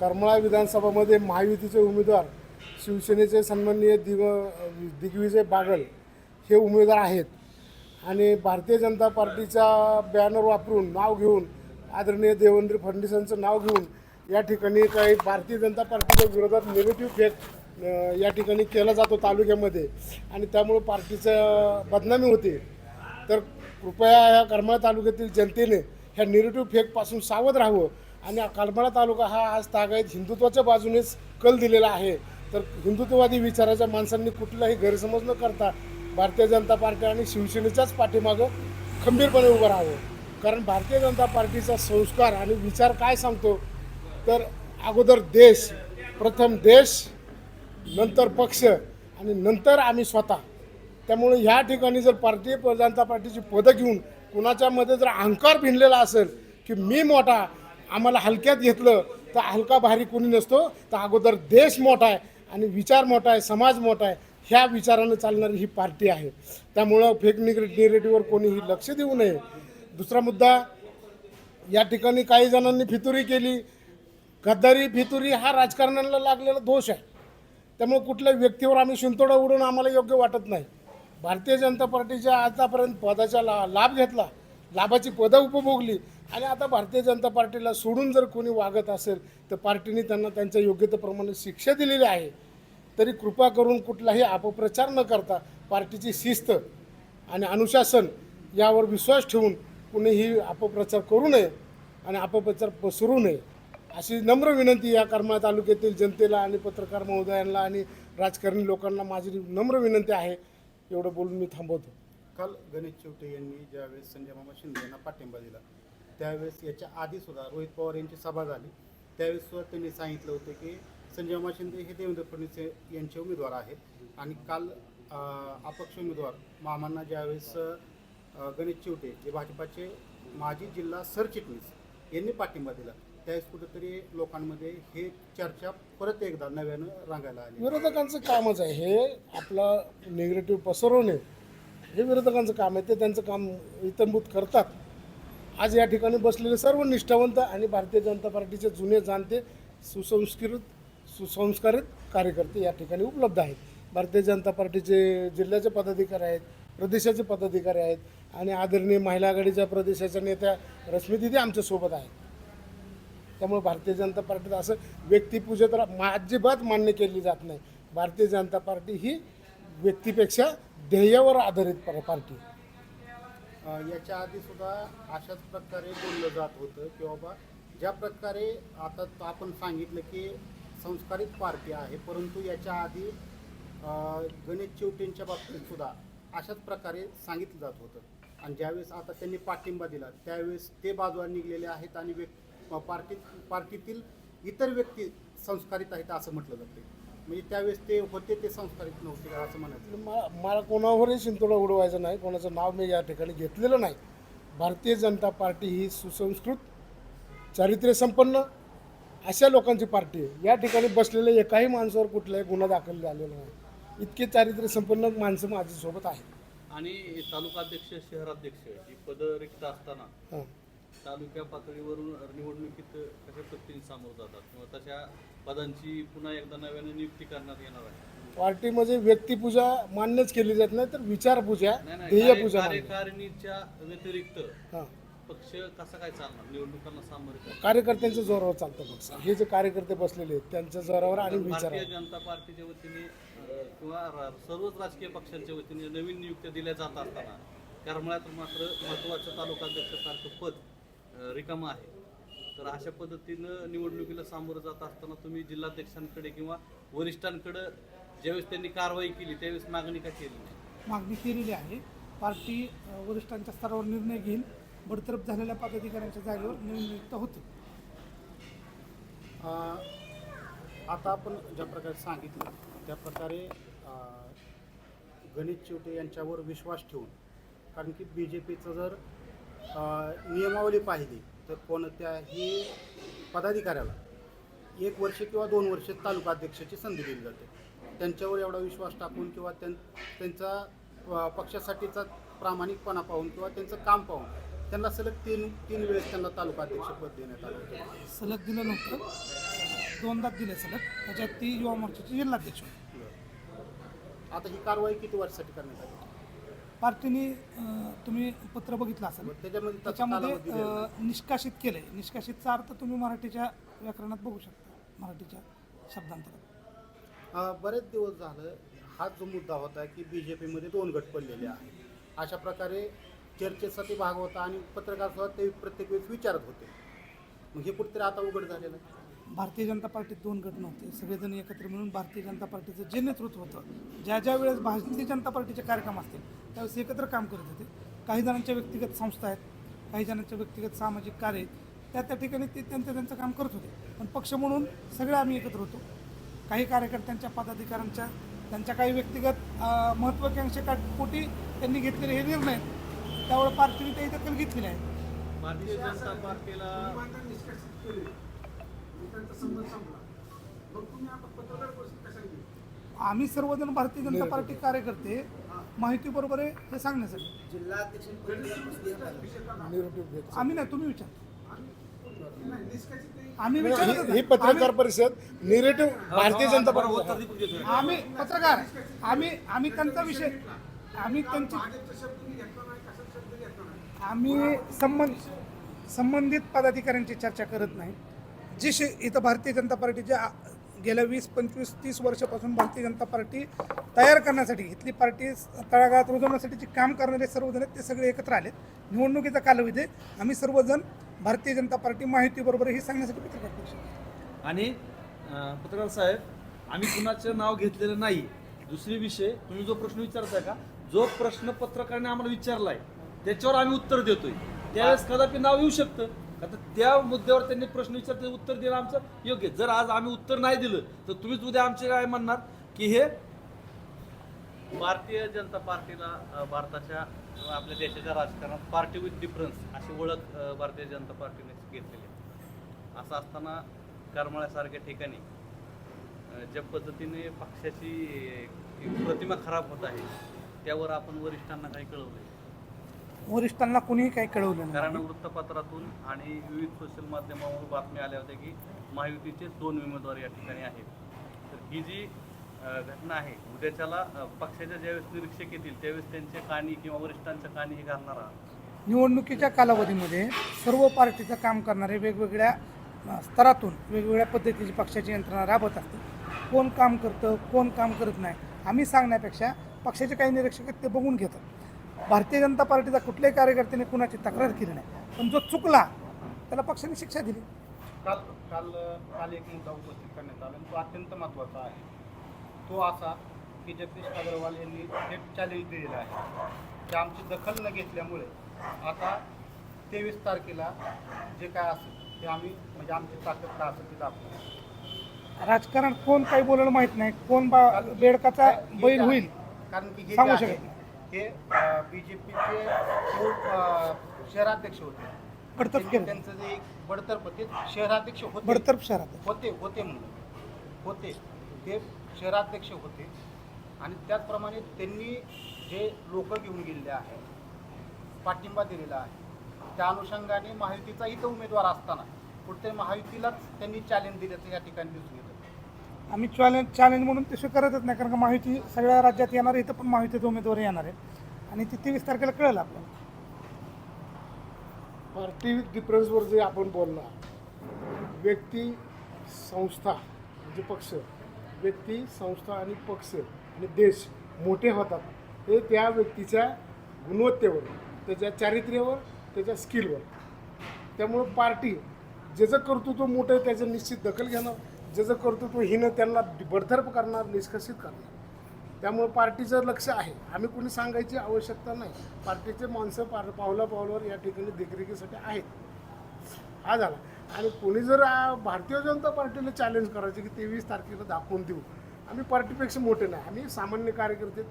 करमळा विधानसभामध्ये महायुतीचे उमेदवार शिवसेनेचे सन्माननीय दिग दिग्विजय बागल हे उमेदवार आहेत. आणि भारतीय जनता पार्टीचा बॅनर वापरून नाव घेऊन आदरणीय देवेंद्र फडणवीसांचं नाव घेऊन या ठिकाणी काही भारतीय जनता पार्टीच्या विरोधात निगेटिव्ह फेक या ठिकाणी केला जातो तालुक्यामध्ये. आणि त्यामुळं पार्टीचं बदनामी होते. तर कृपया या करमाळा तालुक्यातील जनतेने ह्या निगेटिव्ह फेकपासून सावध राहावं. आणि करमाळा तालुका हा आज तागायत हिंदुत्वाच्या बाजूनेच कल दिलेला आहे. तर हिंदुत्ववादी विचाराच्या माणसांनी कुठलाही गैरसमज न करता भारतीय जनता पार्टी आणि शिवसेनेच्याच पाठीमागं खंबीरपणे उभं राहावं. कारण भारतीय जनता पार्टीचा संस्कार आणि विचार काय सांगतो? तर अगोदर देश प्रथम देश नंतर पक्ष आणि नंतर आम्ही स्वतः. त्यामुळे ह्या ठिकाणी जर भारतीय जनता पार्टीची पदं घेऊन कुणाच्यामध्ये जर अहंकार भिनलेला असेल की मी मोठा आम्हाला हलक्यात घेतलं तर हलका भारी कोणी नसतो. तर अगोदर देश मोठा आहे आणि विचार मोठा आहे समाज मोठा आहे ह्या विचारानं चालणारी ही पार्टी आहे. त्यामुळं फेक निगेट निगेटिव्हवर कोणीही लक्ष देऊ नये. दुसरा मुद्दा या ठिकाणी काही जणांनी फितुरी केली. गद्दारी फितुरी हा राजकारणाला लागलेला दोष आहे. त्यामुळे कुठल्या व्यक्तीवर आम्ही शिंतोडा उडून आम्हाला योग्य वाटत नाही. भारतीय जनता पार्टीच्या आतापर्यंत पदाचा ला लाभ घेतला. लाभाची पदं उपभोगली. आणि आता भारतीय जनता पार्टीला सोडून जर कोणी वागत असेल तर पार्टीने त्यांना त्यांच्या योग्यतेप्रमाणे शिक्षा दिलेली आहे. तरी कृपा करून कुठलाही अपप्रचार न करता पार्टीची शिस्त आणि अनुशासन यावर विश्वास ठेवून कुणीही अपप्रचार करू नये आणि अपप्रचार पसरू नये. अशी नम्र विनंती या करमाळा तालुक्यातील जनतेला आणि पत्रकार महोदयांना आणि राजकारणी लोकांना माझी नम्र विनंती आहे. एवढं बोलून मी थांबवतो. काल गणेश चौटे यांनी ज्यावेळेस संजय मामा शिंदे यांना पाठिंबा दिला त्यावेळेस याच्या आधी सुद्धा रोहित पवार यांची सभा झाली. त्यावेळेस सुद्धा त्यांनी सांगितलं होतं की संजय माशिंदे शिंदे हे देवेंद्र फडणवीस यांचे उमेदवार आहेत. आणि काल अपक्ष उमेदवार मामांना ज्यावेळेस गणेश चिवटे जे भाजपाचे माजी जिल्हा सरचिटणीस यांनी पाठिंबा दिला. त्यावेळेस कुठेतरी लोकांमध्ये हे चर्चा परत एकदा नव्यानं रंगायला आली. विरोधकांचं कामच आहे. हे आपला निगेटिव्ह पसरवणे हे विरोधकांचं काम आहे. ते त्यांचं काम इतंभूत करतात. आज या ठिकाणी बसलेले सर्व निष्ठावंत आणि भारतीय जनता पार्टीचे जुने जाणते सुसंस्कृत सुसंस्कारित कार्यकर्ते या ठिकाणी उपलब्ध आहेत. भारतीय जनता पार्टीचे जिल्ह्याचे पदाधिकारी आहेत प्रदेशाचे पदाधिकारी आहेत आणि आदरणीय महिला आघाडीच्या प्रदेशाच्या नेत्या रश्मीदिदी आमच्यासोबत आहेत. त्यामुळे भारतीय जनता पार्टीत असं व्यक्तिपूजा तर अजिबात मान्य केली जात नाही. भारतीय जनता पार्टी ही व्यक्तीपेक्षा ध्येयावर आधारित पार्टी आहे. याच्या आधी सुद्धा अशाच प्रकारे बोललं जात होतं की बाबा ज्या प्रकारे आता आपण सांगितलं की संस्कारित पार्टी आहे परंतु याच्या आधी गणेश चिवटेंच्या बाबतीत सुद्धा अशाच प्रकारे सांगितलं जात होतं. आणि ज्यावेळेस आता त्यांनी पाठिंबा दिला त्यावेळेस ते बाजूला निघलेले आहेत आणि व्यक् पार्टीत पार्टीतील इतर व्यक्ती संस्कारित आहेत असं म्हटलं जाते म्हणजे त्यावेळेस ते होते ते संस्कारित नव्हते का असं म्हणायचं? मला मला कोणावरही शिंतोडा उडवायचं नाही कोणाचं नाव मी या ठिकाणी घेतलेलं नाही. भारतीय जनता पार्टी ही सुसंस्कृत चारित्र्यसंपन्न अशा लोकांची पार्टी आहे. या ठिकाणी बसलेल्या एकाही माणसावर कुठलाही गुन्हा दाखल झालेला नाही. इतके चारित्र्यसंपन्न माणसं माझ्यासोबत आहेत. आणि तालुकाध्यक्ष शहराध्यक्ष ही पदं रिक्त असताना हां. तालुक्या पातळीवरून निवडणुकीत कशा पद्धतीने सामोरं जातात किंवा तशा पदांची पुन्हा एकदा नव्याने नियुक्ती करण्यात येणार आहे? पार्टीमध्ये व्यक्तिपूजा मान्यच केली जात नाही तर विचारपूजा नाही नाही ध्येय कार्य- पूजा मान्य. कार्यकारिणीच्या व्यतिरिक्त पक्ष कसा काय चालणार? निवडणुकांना सामोरे? कार्यकर्त्यांच्या जोरावर चालतं पक्ष हे जे कार्यकर्ते बसलेले आहेत त्यांच्या जोरावर आणि भारतीय विचारावर. जनता पार्टीच्या वतीने किंवा सर्वच राजकीय पक्षांच्या वतीने नवीन नियुक्त्या दिल्या जात असताना करमाळ्यात मात्र महत्वाचं तालुकाध्यक्षासारखं पद रिकामं आहे. तर अशा पद्धतीनं निवडणुकीला सामोरं जात असताना तुम्ही जिल्हाध्यक्षांकडे किंवा वरिष्ठांकडे ज्यावेळेस त्यांनी कारवाई केली त्यावेळेस मागणी का केली नाही? मागणी केलेली आहे. पार्टी वरिष्ठांच्या स्तरावर निर्णय घेईल. बडतरफ झालेल्या पदाधिकाऱ्यांच्या जागेवर नियुक्त होते आता आपण ज्या प्रकारे सांगितलं त्या प्रकारे गणेश चिवटे यांच्यावर विश्वास ठेवून कारण की बी जे पीचं जर नियमावली पाहिली तर कोणत्याही पदाधिकाऱ्याला एक वर्ष किंवा दोन वर्ष तालुका अध्यक्षाची संधी दिली जाते. त्यांच्यावर एवढा विश्वास टाकून किंवा त्यां त्यांचा पक्षासाठीचा प्रामाणिकपणा पाहून किंवा त्यांचं काम पाहून त्यांना सलग तीन तीन वेळेस त्यांना तालुका अध्यक्षपद देण्यात आलं होतं. सलग दिलं नव्हतं. दोनदा दिले सलग. त्याच्यात ती युवा मोर्चाची जिल्हाध्यक्ष. आता ही कारवाई किती वर्षासाठी करण्यात आली? पार्टीने तुम्ही पत्र बघितलं असेल. मग त्याच्यामध्ये त्याचा त्याच्यामध्ये कालावधी दिलेला आहे. निष्कासित निष्कासितचा अर्थ तुम्ही मराठीच्या व्याकरणात बघू शकता. मराठीच्या शब्दांतरात बरेच दिवस झालं हाच जो मुद्दा होता की बी जे पीमध्ये दोन गट पडलेले आहेत. अशा प्रकारे चर्चेसाठी भाग होता आणि पत्रकार ते प्रत्येक वेळेस विचारत होते. मग हे कुठेतरी आता उघड झालेलं आहे. भारतीय जनता पार्टीत दोन गट नव्हते. सगळेजण एकत्र मिळून भारतीय जनता पार्टीचं जे नेतृत्व होतं ज्या ज्या वेळेस भारतीय जनता पार्टीचे कार्यक्रम असतील त्यावेळेस एकत्र काम करत होते. काही जणांच्या व्यक्तिगत संस्था आहेत काही जणांच्या व्यक्तिगत सामाजिक कार्य आहेत. त्या त्या ठिकाणी ते त्यांचं त्यांचं काम करत होते. पण पक्ष म्हणून सगळे आम्ही एकत्र होतो. काही कार्यकर्त्यांच्या पदाधिकाऱ्यांच्या त्यांच्या काही व्यक्तिगत महत्त्वाकांक्षे पोटी त्यांनी घेतलेले हे निर्णय. त्यामुळे पार्टीने काही दखल घेतलेली आहे भारतीय जनता पार्टीला आम्ही सर्वजण भारतीय जनता पार्टी कार्यकर्ते. माहिती बरोबर आहे हे सांगण्यासाठी. आम्ही नाही तुम्ही विचार. आम्ही ही विचारत ही पत्रकार परिषद निरेटिव्ह भारतीय जनता आम्ही पत्रकार आम्ही आम्ही त्यांचा विषय आम्ही त्यांची आम्ही संबंध संबंधित पदाधिकाऱ्यांची चर्चा करत नाही. जी शे इथं भारतीय जनता पार्टीच्या आ- गेल्या वीस पंचवीस तीस वर्षापासून भारतीय जनता पार्टी तयार करण्यासाठी इथली पार्टी तळागाळात रुजवण्यासाठी जे काम करणारे सर्वजण आहेत ते सगळे एकत्र आले निवडणुकीचा कालावधी आम्ही सर्वजण भारतीय जनता पार्टी माहितीबरोबर हे सांगण्यासाठी पत्रकार परिषद शकतो आणि पत्रकार साहेब आम्ही कुणाचं नाव घेतलेलं नाही. दुसरी विषय तुम्ही जो प्रश्न विचारताय का? जो प्रश्न पत्रकाराने आम्हाला विचारलाय त्याच्यावर आम्ही उत्तर देतोय. त्यावेळेस कदापि नाव येऊ शकतं. आता त्या मुद्द्यावर त्यांनी प्रश्न विचारते उत्तर देणं आमचं योग्य जर आज आम्ही उत्तर नाही दिलं तर तुम्हीच उद्या आमचे काय म्हणणार? की हे भारतीय जनता पार्टीला भारताच्या आपल्या देशाच्या राजकारणात पार्टी विथ डिफरन्स अशी ओळख भारतीय जनता पार्टीने घेतलेली आहे. असं असताना करमाळ्यासारख्या ठिकाणी ज्या पद्धतीने पक्षाची एक प्रतिमा खराब होत आहे त्यावर आपण वरिष्ठांना काही कळवलं वरिष्ठांना कोणीही काही कळवलं कारण नाही वृत्तपत्रातून आणि विविध सोशल माध्यमावर बातम्या आल्या होत्या की महायुतीचे दोन उमेदवार या ठिकाणी आहेत. तर ही जी अ, घटना आहे उद्याच्याला अ, पक्षाच्या ज्यावेळेस निरीक्षक येतील त्यावेळेस त्यांचे कानी किंवा वरिष्ठांच्या कानी हे घालणार आहात? निवडणुकीच्या कालावधीमध्ये सर्व पार्टीचं काम करणारे वेगवेगळ्या अ, स्तरातून वेगवेगळ्या पद्धतीची पक्षाची यंत्रणा राबत असते कोण काम करतं कोण काम करत नाही आम्ही सांगण्यापेक्षा पक्षाचे काही निरीक्षक आहेत ते बघून घेतात. भारतीय जनता पार्टीचा कुठल्याही कार्यकर्त्याने कुणाची तक्रार केली नाही. पण जो चुकला त्याला पक्षाने शिक्षा दिली. काल काल काल एक मुद्दा उपस्थित करण्यात आला तो अत्यंत महत्त्वाचा आहे. तो असा की जगदीश अग्रवाल यांनी थेट चॅलेंज दिलेलं आहे. की आमची दखल न घेतल्यामुळे आता तेवीस तारखेला जे काय असेल ते आम्ही म्हणजे आमची ताकद काय असेल ती दाखवू. राजकारण कोण काही बोलायला माहीत नाही. कोण बा बेडकाचा बैल होईल कारण की हे सांगू शकत हे बी जे पीचे शहराध्यक्ष होते. बडतर्फ त्यांनी- केलं. त्यांचं जे एक बडतर्फ ते शहराध्यक्ष होते. बडतर्फ शहरात होते होते म्हणून. होते. ते शहराध्यक्ष होते. आणि त्याचप्रमाणे त्यांनी जे लोक घेऊन गेलेले आहेत पाठिंबा दिलेला आहे त्या अनुषंगाने महायुतीचा इथं उमेदवार असताना कुठेतरी महायुतीलाच त्यांनी चॅलेंज दिल्याचं या ठिकाणी दिसून येतं. आम्ही चॅलेंज चॅलेंज म्हणून ते स्वीकारतच नाही कारण का माहिती सगळ्या राज्यात येणार आहे, इथं पण माहितीचे उमेदवार येणार आहेत. आणि ती तेवीस तारखेला कळेल आपल्याला. पार्टी डिफरन्सवर जे आपण बोलणार व्यक्ती संस्था म्हणजे पक्ष व्यक्ती संस्था आणि पक्ष आणि देश मोठे होतात हे त्या व्यक्तीच्या गुणवत्तेवर त्याच्या चारित्र्यावर त्याच्या स्किलवर त्यामुळं पार्टी ज्याचं कर्तृत्व मोठं आहे त्याचं निश्चित दखल घेणार. ज्याचं कर्तृत्व हिनं त्यांना बडतर्फ करणार निष्कर्षित करणार. त्यामुळं पार्टीचं लक्ष आहे. आम्ही कोणी सांगायची आवश्यकता नाही. पार्टीचे माणसं पार पावला पावलावर या ठिकाणी देखरेखीसाठी आहेत. हा झाला. आणि कोणी जर भारतीय जनता पार्टीला चॅलेंज करायचे की तेवीस तारखेला दाखवून देऊ. आम्ही पार्टीपेक्षा मोठे नाही. आम्ही सामान्य कार्यकर्ते.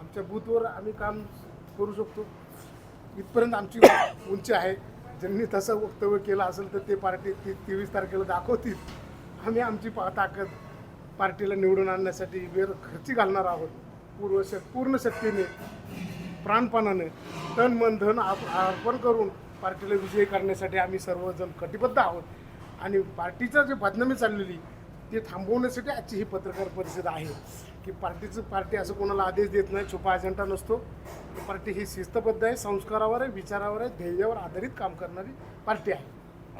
आमच्या बूथवर आम्ही काम करू शकतो. इथपर्यंत आमची उंची आहे. ज्यांनी तसं वक्तव्य केलं असेल तर ते पार्टी ती तेवीस तारखेला दाखवतील. आम्ही आमची पा ताकद पार्टीला निवडून आणण्यासाठी वेळ खर्ची घालणार आहोत. पूर्व श पूर्ण शक्तीने प्राणपणाने तन मन धन आप अर्पण करून पार्टीला विजयी करण्यासाठी आम्ही सर्वजण कटिबद्ध आहोत. आणि पार्टीचं जे बदनामी चाललेली ते थांबवण्यासाठी आजची ही पत्रकार परिषद आहे की पार्टीचं पार्टी असं कोणाला आदेश देत नाही छुपा अजेंडा नसतो. पार्टी ही शिस्तबद्ध आहे संस्कारावर आहे विचारावर आहे ध्येयावर आधारित काम करणारी पार्टी आहे.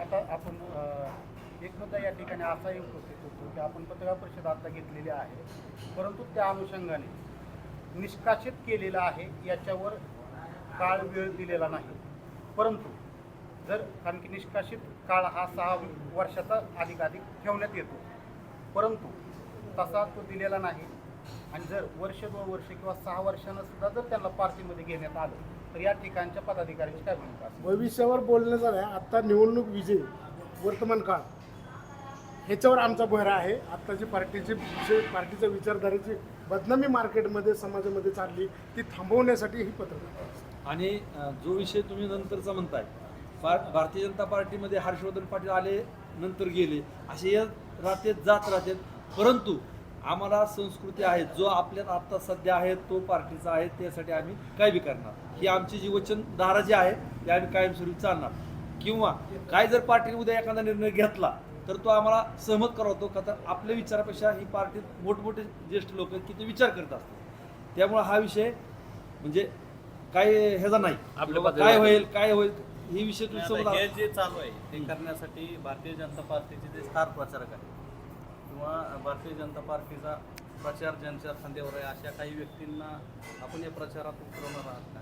आता आपण एक मुद्दा या ठिकाणी असाही उपस्थित होतो की आपण पत्रकार परिषद आता घेतलेली आहे. परंतु त्या अनुषंगाने निष्कासित केलेलं आहे याच्यावर काळ वेळ दिलेला नाही. परंतु जर कारण की निष्कासित काळ हा सहा वर्षाचा अधिकाधिक ठेवण्यात येतो. परंतु तसा तो दिलेला नाही. आणि जर वर्ष दोन वर्ष किंवा सहा वर्षानं सुद्धा जर त्यांना पार्टीमध्ये घेण्यात आलं तर या ठिकाणच्या पदाधिकाऱ्यांची काय भूमिका भविष्यावर बोलण्याचा नाही. आत्ता निवडणूक विजय वर्तमान काळ. ह्याच्यावर आमचा भर आहे. आत्ताची पार्टीची जे पार्टीच्या विचारधारेची बदनामी मार्केटमध्ये समाजामध्ये चालली ती थांबवण्यासाठी ही पत्रकार आणि जो विषय तुम्ही नंतरचा म्हणताय भारतीय जनता पार्टीमध्ये हर्षवर्धन पाटील आले नंतर गेले असे या राहतात जात राहतात. परंतु आम्हाला संस्कृती आहे जो आपल्यात आत्ता सध्या आहे तो पार्टीचा आहे त्यासाठी आम्ही काय बी करणार? ही आमची जी वचनधारा जी आहे ते आम्ही कायमस्वरूपी चालणार. किंवा काय जर पार्टीने उद्या एखादा निर्णय घेतला तर तो आम्हाला सहमत करवतो का तर आपल्या विचारापेक्षा ही पार्टीत मोठमोठे ज्येष्ठ लोक आहेत की ते विचार करत असतात. त्यामुळे हा विषय म्हणजे काय ह्याचा नाही. आपल्या बाबा बाजूला काय होईल काय होईल ही विषय तुम्ही आता समजा हे जे चालू आहे ते करण्यासाठी भारतीय जनता पार्टीचे जे स्टार प्रचारक आहेत किंवा भारतीय जनता पार्टीचा प्रचार ज्यांच्या खांद्यावर आहे अशा काही व्यक्तींना आपण या प्रचारात उतरवणार आहात का?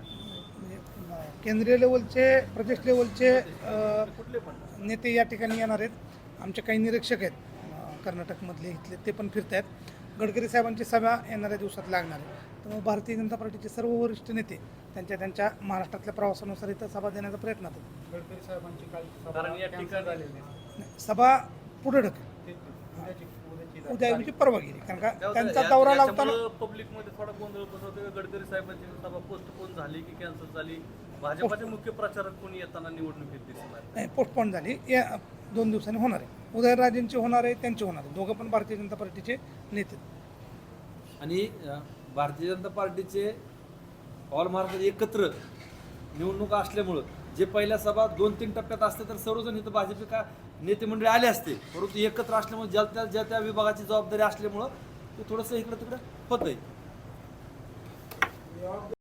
म्हणजे, अं, केंद्रीय लेवलचे प्रदेश लेवलचे कुठले पण. नेते या ठिकाणी येणार आहेत. आमचे काही निरीक्षक आहेत कर्नाटकमधले इथले ते पण फिरत आहेत. गडकरी साहेबांची सभा येणाऱ्या दिवसात लागणार आहे. त्यामुळे भारतीय जनता पार्टीचे सर्व वरिष्ठ नेते त्यांच्या त्यांच्या महाराष्ट्रातल्या प्रवासानुसार इथं सभा देण्याचा प्रयत्न होतो गडकरी साहेबांची काल सभा पुढे ढकल. ते- उद्याची उद्याची उद्या ऐवजी परवा गेली कारण का त्यांचा दौरा लावताना पब्लिकमध्ये थोडा गोंधळ पसरतो गडकरी साहेबांची सभा पोस्टपोन झाली की कॅन्सल झाली? भाजपाचे मुख्य प्रचारक कोणी येताना निवडणुकीत दिसणार? नाही पोस्टपोन झाली. या दोन दिवसांनी होणार आहे. उदयनराजेंचे होणार आहे त्यांचे होणार आहे. दोघं पण भारतीय जनता पार्टीचे नेते आणि भारतीय जनता पार्टीचे ऑल महाराष्ट्रात एकत्र निवडणुका असल्यामुळं जे पहिल्या सभा दोन तीन टप्प्यात असते तर सर्वजण इथं भाजपचे का नेते मंडळी आले असते. परंतु एकत्र असल्यामुळे ज्या त्या ज्या त्या विभागाची जबाबदारी असल्यामुळं ते थोडंसं इकडं तिकडं होतंय.